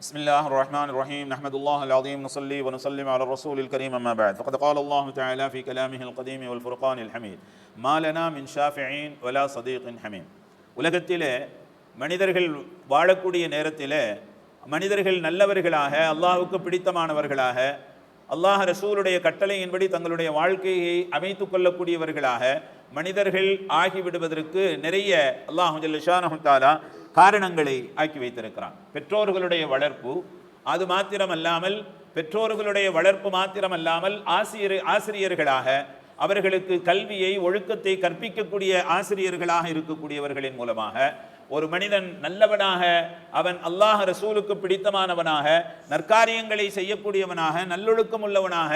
بسم الله الرحمن الرحيم نحمد الله العظيم نصلي ونسلم على الرسول الكريم أما بعد فقد قال الله تعالى في كلامه القديم والفرقان الحميد ما لنا من شافعين ولا صديق حميم உலகத்திலே மனிதர்கள் வாழக்கூடிய நேரத்திலே மனிதர்கள் நல்லவர்களாக அல்லாஹ்வுக்கு பிடித்தமானவர்களாக அல்லாஹ் ரசூலுடைய கட்டளையின்படி தங்களுடைய வாழ்க்கையை அமைத்துக் கொள்ளக்கூடியவர்களாக மனிதர்கள் ஆகிவிடுவதற்கு நிறைய அல்லாஹு ஜல்லிஷானஹு தாலா காரணங்களை ஆக்கி வைத்திருக்கிறான். பெற்றோர்களுடைய வளர்ப்பு அது மாத்திரமல்லாமல் பெற்றோர்களுடைய வளர்ப்பு மாத்திரமல்லாமல் ஆசிரியர் ஆசிரியர்களாக அவர்களுக்கு கல்வியை ஒழுக்கத்தை கற்பிக்கக்கூடிய ஆசிரியர்களாக இருக்கக்கூடியவர்களின் மூலமாக ஒரு மனிதன் நல்லவனாக அவன் அல்லாஹ் ரசூலுக்கு பிடித்தமானவனாக நற்காரியங்களை செய்யக்கூடியவனாக நல்லொழுக்கம் உள்ளவனாக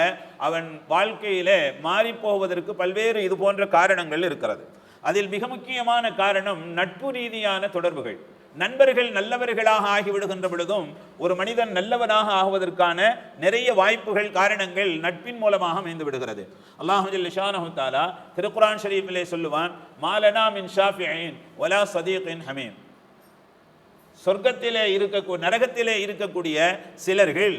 அவன் வாழ்க்கையிலே மாறிப் போவதற்கு பல்வேறு இது போன்ற காரணங்கள் இருக்கிறது. அதில் மிக முக்கியமான காரணம் நட்பு ரீதியான தொடர்புகள். நண்பர்கள் நல்லவர்களாக ஆகிவிடுகின்ற பொழுதும் ஒரு மனிதன் நல்லவனாக ஆகுவதற்கான நிறைய வாய்ப்புகள் காரணங்கள் நட்பின் மூலமாக அமைந்து விடுகிறது. அல்லாஹு ஷானஹு தாலா திருக்குரான் ஷரீஃபிலே சொல்லுவான் மாலனா மின் ஷாஃபியின் ஒலா சதீகின் ஹமீம். சொர்க்கத்திலே இருக்க நரகத்திலே இருக்கக்கூடிய சிலர்கள்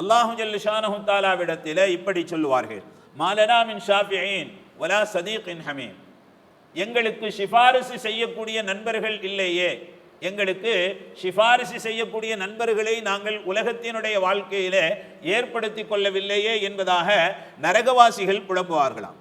அல்லாஹுஜல் ஷானஹு இப்படி சொல்லுவார்கள் மாலனா மின் ஷாஃபியின் ஒலா சதீகின் ஹமீம். எங்களுக்கு சிபாரிசு செய்யக்கூடிய நண்பர்கள் இல்லையே. எங்களுக்கு சிபாரிசு செய்யக்கூடிய நண்பர்களை நாங்கள் உலகத்தினுடைய வாழ்க்கையில ஏற்படுத்தி கொள்ளவில்லையே என்பதாக நரகவாசிகள் புலம்புவார்களாம்.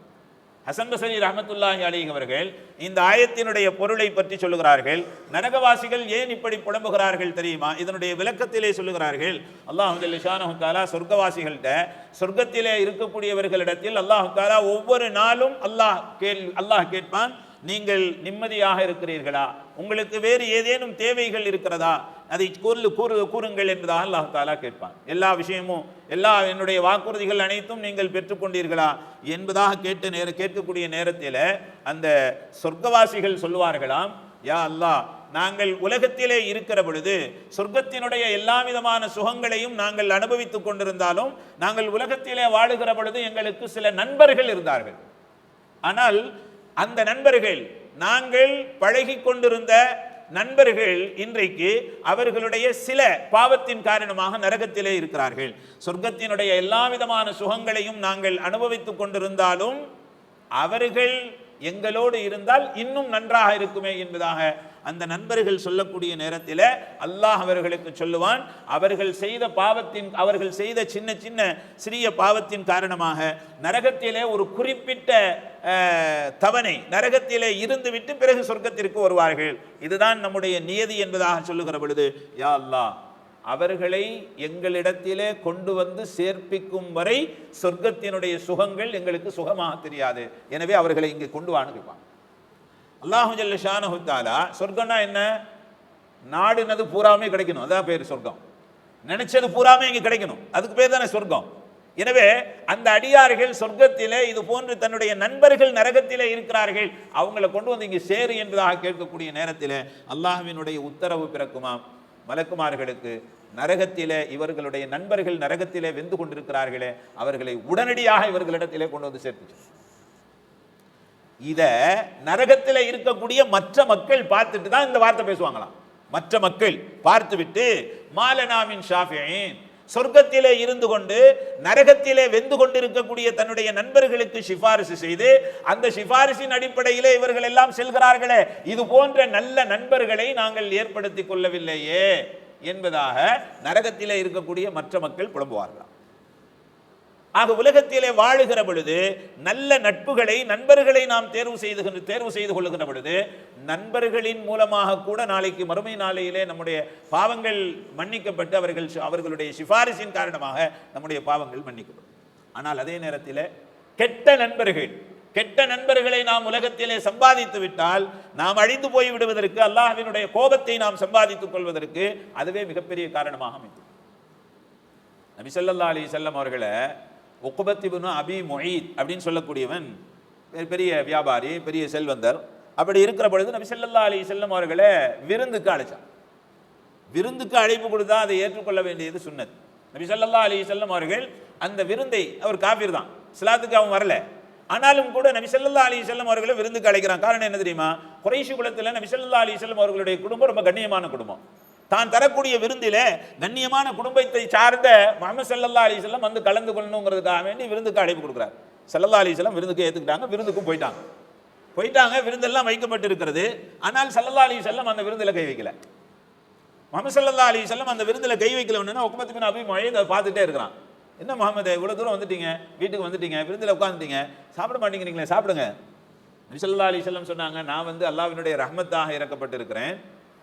ஹசன் பசரி ரஹமத்துல்லாஹி அலிஹ் அவர்கள் இந்த ஆயத்தினுடைய பொருளை பற்றி சொல்லுகிறார்கள். நரகவாசிகள் ஏன் இப்படி புலம்புகிறார்கள் தெரியுமா? இதனுடைய விளக்கத்திலே சொல்லுகிறார்கள். அல்லாஹு ஷானஹு சொர்க்கவாசிகள்கிட்ட சொர்க்கத்திலே இருக்கக்கூடியவர்களிடத்தில் அல்லாஹு தாலா ஒவ்வொரு நாளும் அல்லாஹ் கேள் அல்லாஹ் கேட்பான். நீங்கள் நிம்மதியாக இருக்கிறீர்களா? உங்களுக்கு வேறு ஏதேனும் தேவைகள் இருக்கிறதா? அதை கூறு கூறு கூறுங்கள் என்பதாக அல்லாஹ் தாலா கேட்பான். எல்லா விஷயமும் எல்லா என்னுடைய வாக்குறுதிகள் அனைத்தும் நீங்கள் பெற்றுக்கொண்டீர்களா? என்பதாக கேட்டு நேர கேட்கக்கூடிய நேரத்தில் அந்த சொர்க்கவாசிகள் சொல்லுவார்களாம் யா அல்லாஹ் நாங்கள் உலகத்திலே இருக்கிற பொழுது சொர்க்கத்தினுடைய எல்லா விதமான சுகங்களையும் நாங்கள் அனுபவித்துக் கொண்டிருந்தாலும் நாங்கள் உலகத்திலே வாழுகிற பொழுது எங்களுக்கு சில நண்பர்கள் இருந்தார்கள். ஆனால் அந்த நண்பர்கள் நாங்கள் பழகி கொண்டிருந்த நண்பர்கள் இன்றைக்கு அவர்களுடைய சில பாவத்தின் காரணமாக நரகத்திலே இருக்கிறார்கள். சொர்க்கத்தினுடைய எல்லா விதமான சுகங்களையும் நாங்கள் அனுபவித்துக் கொண்டிருந்தாலும் அவர்கள் எங்களோடு இருந்தால் இன்னும் நன்றாக இருக்குமே என்பதாக அந்த நண்பர்கள் சொல்லக்கூடிய நேரத்தில் அல்லாஹ் அவர்களுக்கு சொல்லுவான் அவர்கள் செய்த பாவத்தின் அவர்கள் செய்த சின்ன சின்ன சிறிய பாவத்தின் காரணமாக நரகத்திலே ஒரு குறிப்பிட்ட தவணை நரகத்திலே இருந்துவிட்டு பிறகு சொர்க்கத்திற்கு வருவார்கள். இதுதான் நம்முடைய நியதி என்பதாக சொல்லுகிற பொழுது யா அல்லாஹ் அவர்களை எங்களிடத்திலே கொண்டு வந்து சேர்ப்பிக்கும் வரை சொர்க்கத்தினுடைய சுகங்கள் எங்களுக்கு சுகமாக தெரியாது. எனவே அவர்களை இங்கே கொண்டு வானுகிறான் அல்லாஹு ஜல்ல ஷானஹுத்தாலா சொர்க்கம்னா என்ன? நாடுனது பூராமே கிடைக்கணும். அதான் பேர் சொர்க்கம். நினைச்சது பூராமே இங்கே கிடைக்கணும். அதுக்கு பேர் தானே சொர்க்கம். எனவே அந்த அடியார்கள் சொர்க்கத்திலே இது போன்று தன்னுடைய நண்பர்கள் நரகத்திலே இருக்கிறார்கள். அவங்களை கொண்டு வந்து இங்கே சேரு என்பதாக கேட்கக்கூடிய நேரத்தில் அல்லாஹுவினுடைய உத்தரவு பிறக்குமாம் மலக்குமார்களுக்கு நரகத்திலே இவர்களுடைய நண்பர்கள் நரகத்திலே வெந்து கொண்டிருக்கிறார்களே அவர்களை உடனடியாக இவர்களிடத்திலே கொண்டு வந்து சேர்த்து இதை நரகத்தில் இருக்கக்கூடிய மற்ற மக்கள் பார்த்துட்டு தான் இந்த வார்த்தை பேசுவாங்களாம். மற்ற மக்கள் பார்த்துவிட்டு மாலனாமின் ஷாஃபியின். சொர்க்கத்திலே இருந்து கொண்டு நரகத்திலே வெந்து கொண்டிருக்கக்கூடிய தன்னுடைய நண்பர்களுக்கு சிபாரிசு செய்து அந்த சிபாரிசின் அடிப்படையிலே இவர்கள் எல்லாம் செல்கிறார்களே இது போன்ற நல்ல நண்பர்களை நாங்கள் ஏற்படுத்தி கொள்ளவில்லையே என்பதாக நரகத்திலே இருக்கக்கூடிய மற்ற மக்கள் புலம்புவார்களாம். ஆக உலகத்திலே வாழுகிற பொழுது நல்ல நட்புகளை நண்பர்களை நாம் தேர்வு செய்து தேர்வு செய்து கொள்ளுகிற பொழுது நண்பர்களின் மூலமாக கூட நாளைக்கு மறுமை நாளையிலே நம்முடைய பாவங்கள் மன்னிக்கப்பட்டு அவர்கள் அவர்களுடைய சிபாரிசின் காரணமாக நம்முடைய பாவங்கள் மன்னிக்கப்படும். ஆனால் அதே நேரத்தில் கெட்ட நண்பர்கள் கெட்ட நண்பர்களை நாம் உலகத்திலே சம்பாதித்து விட்டால் நாம் அழிந்து போய் விடுவதற்கு அல்லாஹினுடைய கோபத்தை நாம் சம்பாதித்துக் கொள்வதற்கு அதுவே மிகப்பெரிய காரணமாக அமைந்தது நபி சொல்லல்லா அலி செல்லம் அவர்களை உக்குபத்திபுனு அபி மொயீத் அப்படின்னு சொல்லக்கூடியவன். பெரிய வியாபாரி பெரிய செல்வந்தர். அப்படி இருக்கிற பொழுது நபி செல்லல்லா அலி செல்லம் அவர்களை விருந்துக்கு அழைச்சான். விருந்துக்கு அழைப்பு கொடுத்தா அதை ஏற்றுக்கொள்ள வேண்டியது சுன்னத். நபி சொல்லல்லா அலி செல்லம் அவர்கள் அந்த விருந்தை அவர் காபீர் தான். சிலாத்துக்கு அவன் வரல. ஆனாலும் கூட நபி ஸல்லல்லாஹு அலி செல்லம் அவர்களை விருந்துக்கு அழைக்கிறான். காரணம் என்ன தெரியுமா? குறைஷி குலத்தில் நபி ஸல்லல்லாஹு அலி செல்லம் அவர்களுடைய குடும்பம் ரொம்ப கண்ணியமான குடும்பம். தான் தரக்கூடிய விருந்தில கண்ணியமான குடும்பத்தை சார்ந்த முகமது சல்லா அலிஸ்லாம் வந்து கலந்து கொள்ளணுங்கிறதுக்காக வேண்டி விருந்துக்கு அழைப்பு கொடுக்குறாரு. சல்லல்லா அலிஸ்லாம் விருந்துக்கு ஏற்றுக்கிட்டாங்க விருந்துக்கும் போயிட்டாங்க. போயிட்டாங்க விருந்தெல்லாம் வைக்கப்பட்டு இருக்கிறது. ஆனால் சல்லல்லா செல்லம் அந்த விருந்தில் கை வைக்கல. முகமது சல்லா அலி செல்லம் அந்த விருந்தில் கை வைக்கலன்னா உக்கமத்து பின் அபி மொழியை பார்த்துட்டே இருக்கிறான். என்ன முகமது இவ்வளோ தூரம் வந்துட்டீங்க? வீட்டுக்கு வந்துட்டீங்க? விருந்தில் உட்காந்துட்டீங்க சாப்பிட மாட்டேங்கிறீங்களே சாப்பிடுங்க. நபிசல்லா அலி செல்லம் சொன்னாங்க நான் வந்து அல்லாவினுடைய ரஹமத்தாக இறக்கப்பட்டிருக்கிறேன்.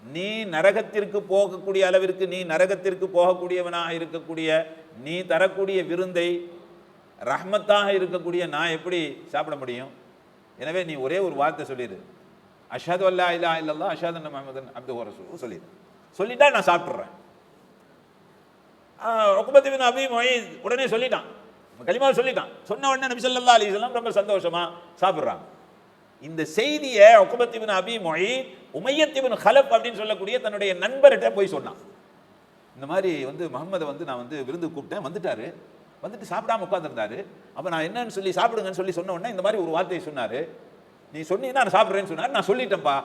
நீ நரகத்திற்கு போகக்கூடிய அளவிற்கு நீ நரகத்திற்கு போகக்கூடியவனாக இருக்கக்கூடிய நீ தரக்கூடிய விருந்தை ரஹ்மத்தாக இருக்கக்கூடிய நான் எப்படி சாப்பிட முடியும்? எனவே நீ ஒரே ஒரு வார்த்தை சொல்லிடு அஷாது அல்லா இல்லா இல்லல்லா அஷாது முகமது அப்து சொல்லிடு சொல்லிட்டா நான் சாப்பிட்றேன் ரொக்கபத்தின் அபி மொய் உடனே சொல்லிட்டான். கலிமா சொல்லிட்டான். சொன்ன உடனே நபி ஸல்லல்லாஹு ரொம்ப சந்தோஷமா சாப்பிட்றாங்க இந்த செய்தியை ஒக்குபத்திபின் அபி மொழி உமையத்திபின் ஹலப் அப்படின்னு சொல்லக்கூடிய தன்னுடைய நண்பர்கிட்ட போய் சொன்னான். இந்த மாதிரி வந்து முகமதை வந்து நான் வந்து விருந்து கூப்பிட்டேன் வந்துட்டாரு. வந்துட்டு சாப்பிடாம உட்காந்துருந்தாரு அப்போ நான் என்னன்னு சொல்லி சாப்பிடுங்கன்னு சொல்லி சொன்ன உடனே இந்த மாதிரி ஒரு வார்த்தையை சொன்னார். நீ சொன்னீங்கன்னா நான் சாப்பிட்றேன்னு சொன்னார். நான் சொல்லிட்டேன்ப்பா.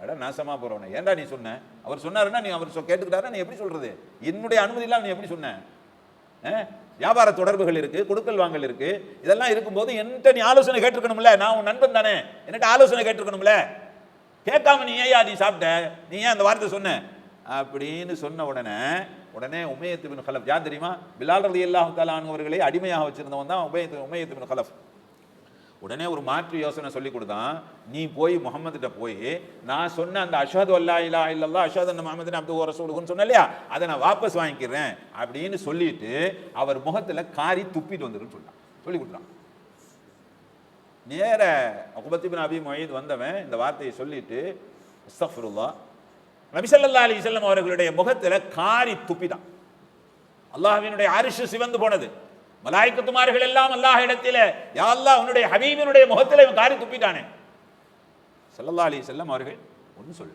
அடா நாசமாக போகிறவனே ஏன்டா நீ சொன்ன? அவர் சொன்னாருன்னா நீ அவர் சொ- நீ எப்படி சொல்கிறது என்னுடைய அனுமதி நீ எப்படி சொன்ன? வியாபார தொடர்புகள் இருக்குது கொடுக்கல் வாங்கல் இருக்குது இதெல்லாம் இருக்கும்போது என்கிட்ட நீ ஆலோசனை கேட்டிருக்கணும்ல? நான் உன் நண்பன் தானே. என்கிட்ட ஆலோசனை கேட்டிருக்கணும்ல? கேட்காம நீ ஏன் நீ சாப்பிட்ட? நீ ஏன் அந்த வார்த்தை சொன்ன? அப்படின்னு சொன்ன உடனே உடனே உமையத்து பின் ஹலப் யார் தெரியுமா? பிலால் ரதி அல்லாஹு அவர்களை அடிமையாக வச்சிருந்தவன் தான் உமையத்து உமையத்து பின் கலப். உடனே ஒரு மாற்று யோசனை சொல்லி கொடுத்தான். நீ போய் முகமதுகிட்ட போய் நான் சொன்ன அந்த அஷாது அல்லா இல்லா இல்லல்லா அஷது முகமது அப்து ஓர சொல்லுன்னு சொன்னேன் இல்லையா? அதை நான் வாபஸ் வாங்கிக்கிறேன் அப்படின்னு சொல்லிட்டு அவர் முகத்துல காரி துப்பிட்டு வந்துருன்னு சொன்னான் சொல்லி கொடுத்தான். நேர அகுபத்திபின் அபி மொய்து வந்தவன் இந்த வார்த்தையை சொல்லிட்டு அஸ்தஃபிருல்லா நபிசல்லா அலி செல்லம் அவர்களுடைய முகத்துல காரி துப்பிதான் அல்லாஹினுடைய அரிசு சிவந்து போனது. மலாய்க்குத்துமார்கள் எல்லாம் அல்லாஹ் இடத்தில யா அல்லாஹ் உன்னுடைய ஹபீபினுடைய முகத்தில் இவன் காரி துப்பிட்டானே. செல்லல்லா அலி செல்லம் அவர்கள் ஒன்று சொல்லு.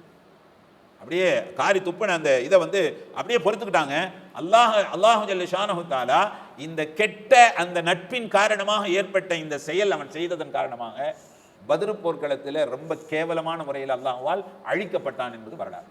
அப்படியே காரி துப்பின அந்த இதை வந்து அப்படியே பொறுத்துக்கிட்டாங்க. அல்லாஹ் அல்லாஹு ஜல்ல ஷானகுத்தாலா இந்த கெட்ட அந்த நட்பின் காரணமாக ஏற்பட்ட இந்த செயல் அவன் செய்ததன் காரணமாக பதிரு போர்க்களத்தில் ரொம்ப கேவலமான முறையில் அல்லாஹ்வால் அழிக்கப்பட்டான் என்பது வரலாறு.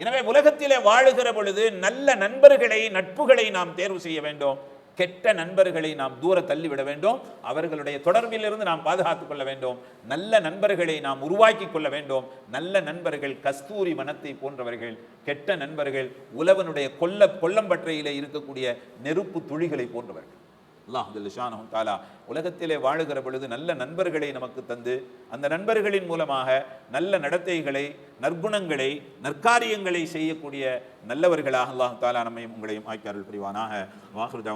எனவே உலகத்திலே வாழுகிற பொழுது நல்ல நண்பர்களை நட்புகளை நாம் தேர்வு செய்ய வேண்டும். கெட்ட நண்பர்களை நாம் தூர தள்ளிவிட வேண்டும். அவர்களுடைய தொடர்பிலிருந்து நாம் பாதுகாத்துக் கொள்ள வேண்டும். நல்ல நண்பர்களை நாம் உருவாக்கி கொள்ள வேண்டும். நல்ல நண்பர்கள் கஸ்தூரி மனத்தை போன்றவர்கள் கெட்ட நண்பர்கள் உழவனுடைய கொல்ல கொல்லம்பற்றையிலே இருக்கக்கூடிய நெருப்பு துளிகளை போன்றவர்கள். அல்லாஹ் தாலா உலகத்திலே வாழுகிற பொழுது நல்ல நண்பர்களை நமக்கு தந்து அந்த நண்பர்களின் மூலமாக நல்ல நடத்தைகளை நற்குணங்களை நற்காரியங்களை செய்யக்கூடிய நல்லவர்களாக அல்லாஹ் தாலா நம்மையும் உங்களையும் ஆக்கியார்கள் புரிவானாக வாஹுர்